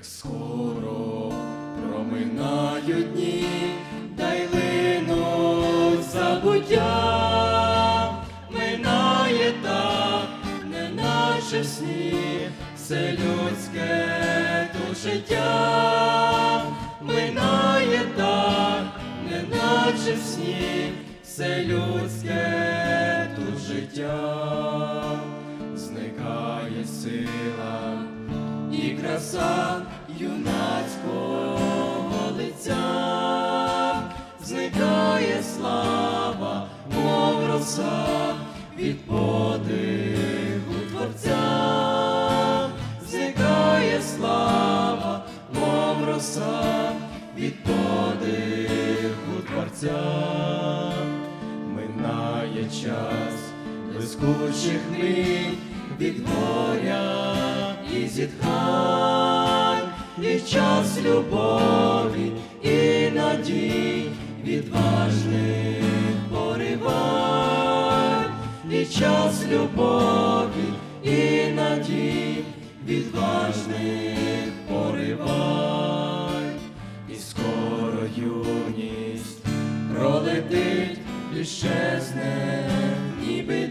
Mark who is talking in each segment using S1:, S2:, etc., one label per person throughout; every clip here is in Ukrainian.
S1: як скоро проминають дні, та й линуть забуття, минає так, неначе в сні, все людське тут життя, минає так, неначе в сні, все людське тут життя, зникає сила і краса юнацького лиця, зникає слава, мов роса від подиху Творця, зникає слава, мов роса від подиху Творця, минає час блискучих мить від горя і зітхань, і час любові і надій, відважних поривань, і час любові і надій, відважних поривань, і скоро юність пролетить, іщезне, ніби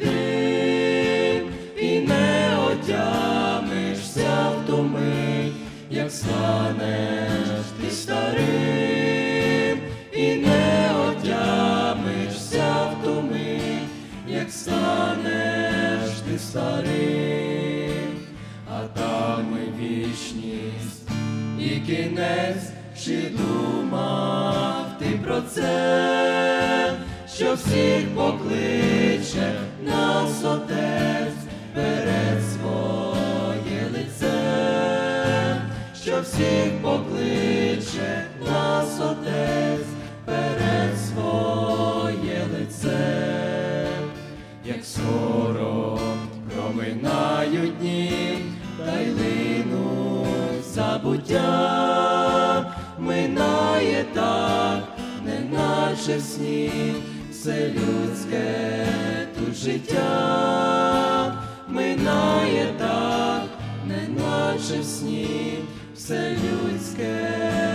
S1: станеш ти старим, і не отямишся в ту мить, як станеш ти старим, а там і вічність і кінець, чи думав ти про це, що всіх покличе нас отець всіх покличе нас отець перед своє лице, як скоро проминають дні, та й линуть забуття, минає так, неначе в сні, все людське тут життя, минає так, неначе в сні, Say you Senhor, esquece.